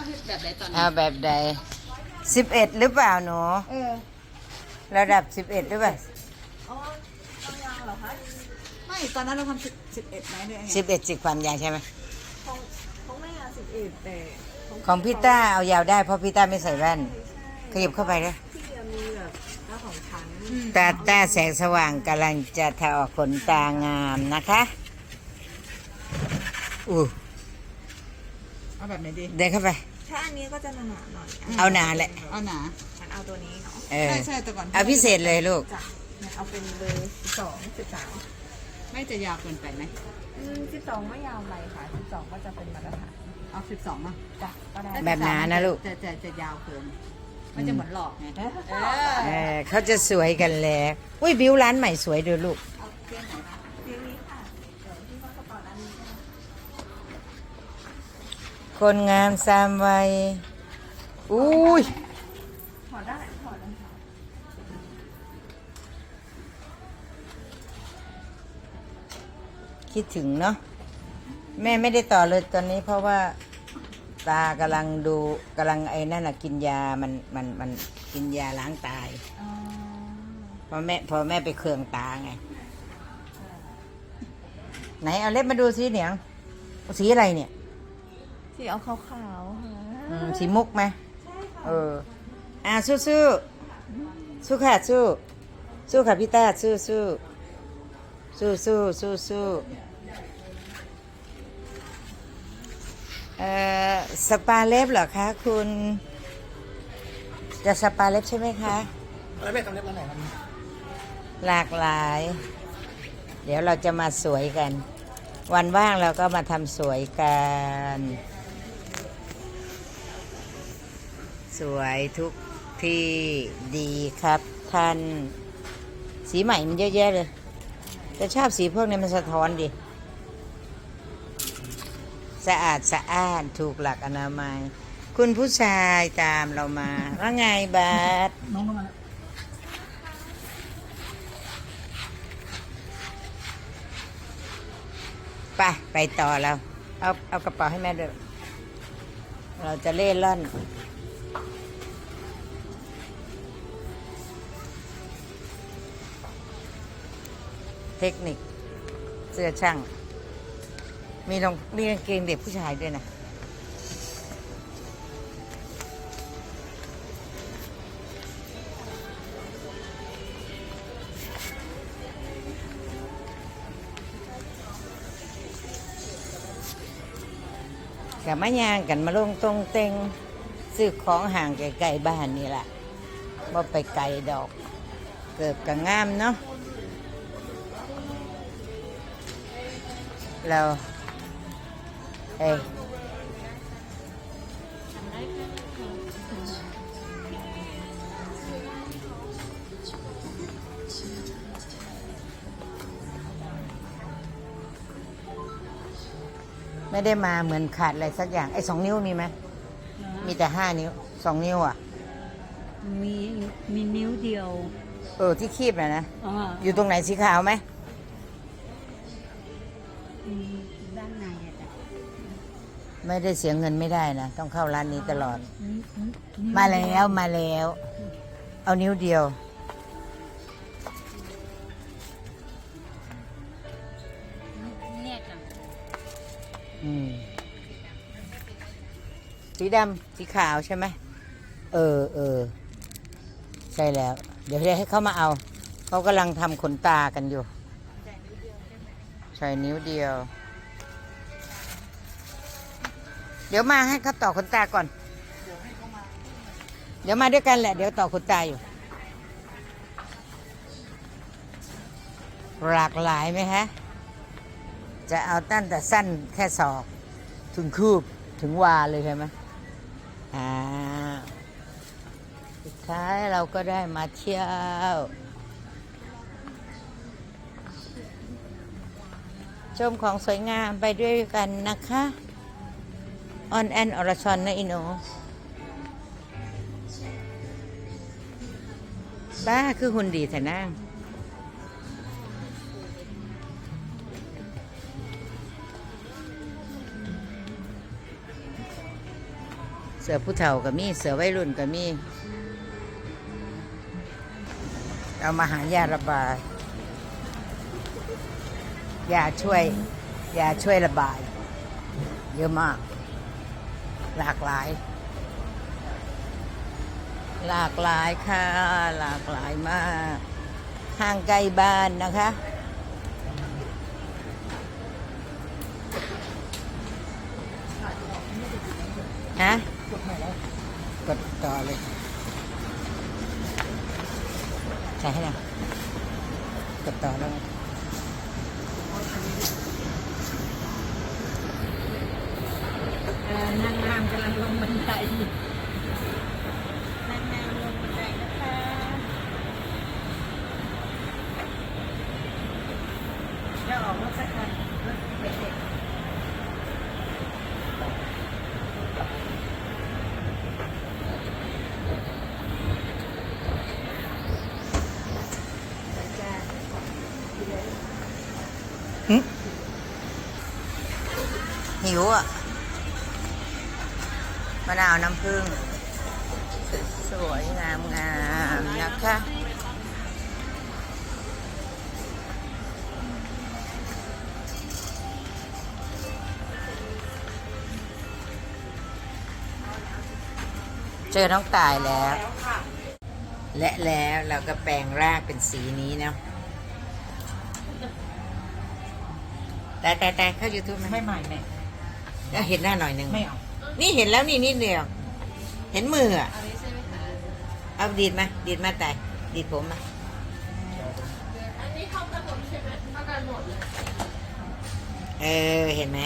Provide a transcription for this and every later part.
เอาเฮ็ดแบบใดตอนนี้เอาแบบใดสิบเอ็ดหรือเปล่าหนูเออระดับสิบเอ็ดหรือเปล่าอ๋อทำงานเหรอคะไม่ตอนนั้นเราทำสิบสิบเอ็ดไหมเนี่ยสิบเอ็ดสิบความยาวใช่ไหมของของแม่สิบเอ็ดแต่ของของพี่ต้าเอายาวได้เพราะพี่ต้าไม่ใส่แว่นขยับเข้าไปเลยพี่เดียมีแบบหน้าของฉันตาต้าแสงสว่างกำลังจะทาออกขนตางามนะคะอู้เอาแบบไหนดีเดินเข้าไป ถ้าอันนี้ก็จะหนาๆหน่อยอะเอาหนาแหละ เอาหนาฉันเอาตัวนี้เนาะเออ ใช่ใช่แต่ก่อนเอาพิเศษเลยลูก จ้ะเนี่ยเอาเป็นเบอร์สองสิบสามไม่จะยาวเกินไปไหมสิบสองไม่ยาวไปค่ะสิบสองก็จะเป็นมาตรฐานเอาสิบสองมาจ้ะก็ได้แบบหนานะลูก จะจะจะยาวเกิน มันจะเหมือนหลอกไงเอเอออเขาจะสวยกันแล้ว อุ้ยบิวร้านใหม่สวยดูลูก เอาเพี้ยนไหนคะ คนงามสามวัย อุ้ยถอดได้ถอดได้ค่ะคิดถึงเนาะแม่ไม่ได้ต่อเลยตอนนี้เพราะว่าตากำลังดูกำลังไอ้นั่นน่ะกินยามันมันมันกินยาล้างตายอ๋อเพราะแม่พอแม่ไปเคืองตาไง ไหนเอาเล็บมาดูสิเหนียงสีอะไรเนี่ย ที่เอาขาวๆค่ะอืมสีมุกไหมเอออะสู้สู้สู้ค่ะสู้สู้ค่ะพี่ต้าสู้สู้สู้สู้สู้สู้เอ่อสปาเล็บเหรอคะคุณ จะสปาเล็บใช่ไหมคะแล้วแม่ทำเล็บร้านไหนครับหลากหลาย เดี๋ยวเราจะมาสวยกัน วันว่างเราก็มาทำสวยกัน สวยทุกที่ดีครับท่านสีใหม่มันเยอะแยะเลย แต่ชอบสีพวกนี้มันสะท้อนดิ สะอาดสะอ้านถูกหลักอนามัย คุณผู้ชายตามเรามา ว่าไงบาสไปไปต่อแล้วเอาเอากระเป๋าให้แม่ด้วย เราจะเล่ร่อน เทคนิค เสื้อช่าง มีรองมีกางเกงเด็กผู้ชายด้วยนะ กับมะยางกันมาลงตรงเต็งซื้อของห่างไกลๆบ้านนี่แหละว่าไปไกลดอก เกิดกับงามเนาะ เราเอ้ยไม่ได้มาเหมือนขาดอะไรสักอย่าง ไอ้สองนิ้วมีไหม มีแต่ห้านิ้วสองนิ้วอะ มีมีนิ้วเดียว เออที่คีบนะนะอ่าอยู่ตรงไหนสีขาวไหมอื มด้านในอะจ้ะไม่ได้เสียเงินไม่ได้นะ ต้องเข้าร้านนี้ตลอดนิ้วนิ้วนิ้มาแล้วมาแล้ว เอานิ้วเดียว เนี่ยจ้ะอืม สีดำสีขาวใช่ไหมเออเออใช่แล้ว เดี๋ยวให้เขามาเอา เขากำลังทำขนตากันอยู่ ใช่นิ้วเดียว เดี๋ยวมาให้เขาต่อขนตาก่อน เดี๋ยวมาด้วยกันแหละ เดี๋ยวต่อขนตาอยู่ หลากหลายไหมฮะ จะเอาตั้งแต่สั้นแค่ศอก ถึงคืบถึงวาเลยใช่ไหมอ่าสุดท้ายเราก็ได้มาเที่ยว ชมของสวยงามไปด้วยกันนะคะออนแอนอรชอนนะอินโนบ้าคือหุ่นดีแต่นั่งเสือผู้เฒ่าก็มี เสือวัยรุ่นก็มี เอามาหายาระบาย ยาช่วยยาช่วยระบาย เยอะมาก หลากหลาย หลากหลายค่ะ หลากหลายมากห้างใกล้บ้านนะคะฮะกดต่อเลยใส่ให้หน่อยกดต่อแล้ว นางงามกำลังลงบันไดนางงามลงบันไดนะคะจะออกรถสักคันรถเด็กหิวอะะนาวน้ำผึ้งสวยงามงามนะคะเจอน้องตายแล้ว และแล้วเราก็แปลงร่างเป็นสีนี้เนาะแต่แต่แต่เข้า YouTube ไหมไม่ใหม่แม่ก็เห็นหน้าหน่อยหนึ่งไม่เอา นี่เห็นแล้วนี่นิดเดียว เห็นมืออะเอาดีดมาดีดมาแต่ดีดผมมาเออเห็นไหม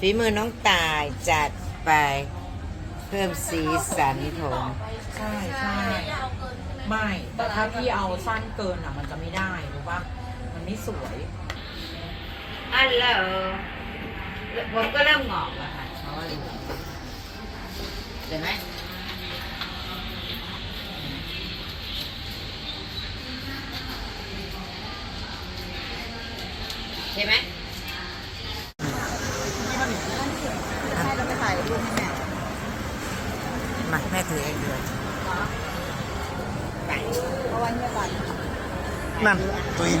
ฝีมือน้องตายจัดไปเพิ่มสีสันผมใช่ใช่ไม่ แต่ถ้าพี่เอาสั้นเกินอะ มันจะไม่ได้รู้ป่ะมันไม่สวยอันแล้วผมก็เริ่มงอกแล้วค่ะเห็นไหมใช่ไหมให้เราไปถ่ายรูปให้แม่มาแม่ถือเองเลยเพราะวันนี้บัตรนั่นตัวเอง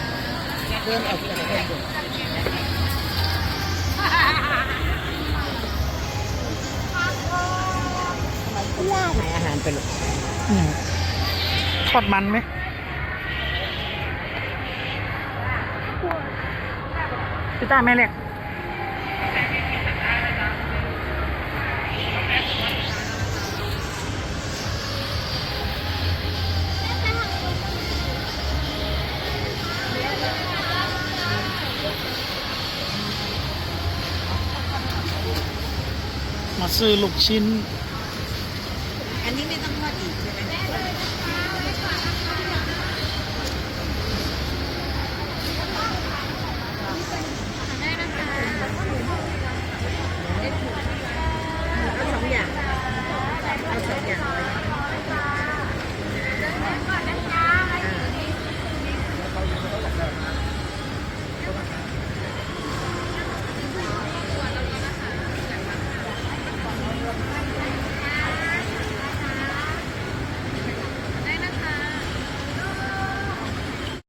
ให้อาหารไปลูกอืมทอดมันไหมพี่ต้าแม่เล็ก ซื้อลูกชิ้น อันนี้ไม่ต้องทอดอีกใช่ไหม